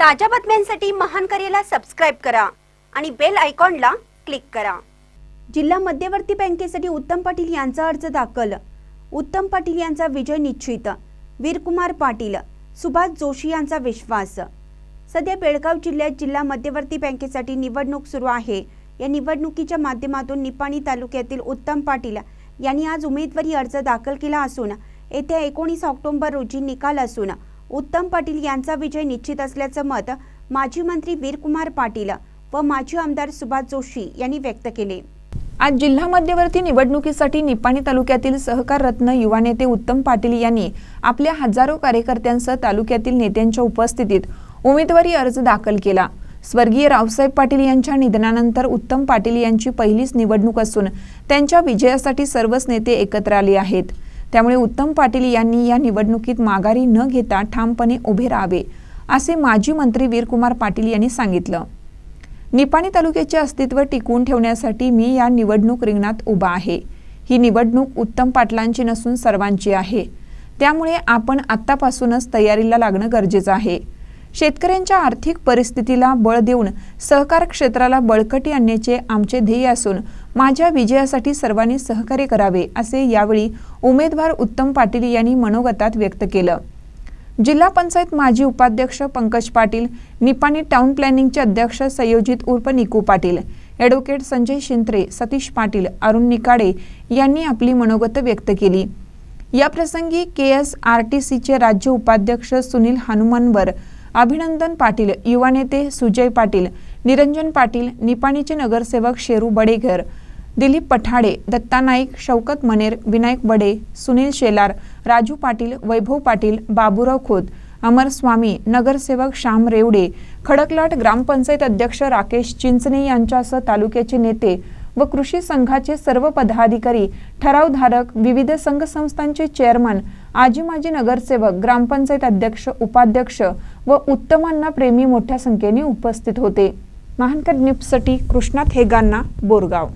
ताज्या बातम्यांसाठी महान करेला सबस्क्राईब करा आणि बेल आयकॉनला क्लिक करा. जिल्हा मध्यवर्ती बँकेसाठी उत्तम पाटील यांचा अर्ज दाखल. उत्तम पाटील यांचा विजय निश्चित. वीरकुमार पाटील सुभाष जोशी यांचा विश्वास. सध्या बेळगाव जिल्ह्यात जिल्हा मध्यवर्ती बँकेसाठी निवडणूक सुरू आहे. या निवडणुकीच्या माध्यमातून निपाणी तालुक्यातील उत्तम पाटील यांनी आज उमेदवारी अर्ज दाखल केला असून येत्या एकोणीस ऑक्टोंबर रोजी निकाल असून उत्तम पाटील यांचा विजय निश्चित असल्याचं मत माजी मंत्री वीरकुमार पाटील व माजी आमदार सुभाष जोशी यांनी व्यक्त केले. आज जिल्हा मध्यवर्ती निवडणुकीसाठी निपाणी तालुक्यातील सहकार रत्न युवा नेते उत्तम पाटील यांनी आपल्या हजारो कार्यकर्त्यांसह तालुक्यातील नेत्यांच्या उपस्थितीत उमेदवारी अर्ज दाखल केला. स्वर्गीय रावसाहेब पाटील यांच्या निधनानंतर उत्तम पाटील यांची पहिलीच निवडणूक असून त्यांच्या विजयासाठी सर्वच नेते एकत्र आले आहेत. त्यामुळे उत्तम पाटील यांनी या निवडणुकीत माघारी न घेता ठामपणे उभे राहावे असे माजी मंत्री वीरकुमार पाटील यांनी सांगितलं. निपाणी तालुक्याचे अस्तित्व टिकवून ठेवण्यासाठी मी या निवडणूक रिंगणात उभा आहे. ही निवडणूक उत्तम पाटलांची नसून सर्वांची आहे. त्यामुळे आपण आत्तापासूनच तयारीला लागणं गरजेचं आहे. शेतकऱ्यांच्या आर्थिक परिस्थितीला बळ देऊन सहकार क्षेत्राला बळकटी आणण्याचे आमचे ध्येय असून माझ्या विजयासाठी सर्वांनी सहकार्य करावे असे यावेळी उमेदवार उत्तम पाटील यांनी मनोगतात व्यक्त केलं. जिल्हा पंचायत माजी उपाध्यक्ष पंकज पाटील निपाणी टाउन प्लॅनिंगचे अध्यक्ष संयोजित उर्फ निकू पाटील ॲडव्होकेट संजय शिंत्रे सतीश पाटील अरुण निकाडे यांनी आपली मनोगत व्यक्त केली. या प्रसंगी के एस आर टी सीचे राज्य उपाध्यक्ष सुनील हनुमानवर अभिनंदन पाटील युवा नेते सुजय पाटील निरंजन पाटील निपाणीचे नगरसेवक शेरू बडेघर दिलीप पठाडे दत्ता नाईक शौकत मनेर विनायक बडे सुनील शेलार राजू पाटील वैभव पाटील बाबूराव खोत अमर स्वामी नगरसेवक श्याम रेवडे खडकलाट ग्रामपंचायत अध्यक्ष राकेश चिंचणे यांच्यासह तालुक्याचे नेते व कृषी संघाचे सर्व पदाधिकारी ठरावधारक विविध संघ संस्थांचे चेअरमन आजी माजी नगरसेवक ग्रामपंचायत अध्यक्ष उपाध्यक्ष व उत्तमांना प्रेमी मोठ्या संख्येने उपस्थित होते. महानकर न्यूजसाठी कृष्णात हेगांना बोरगाव.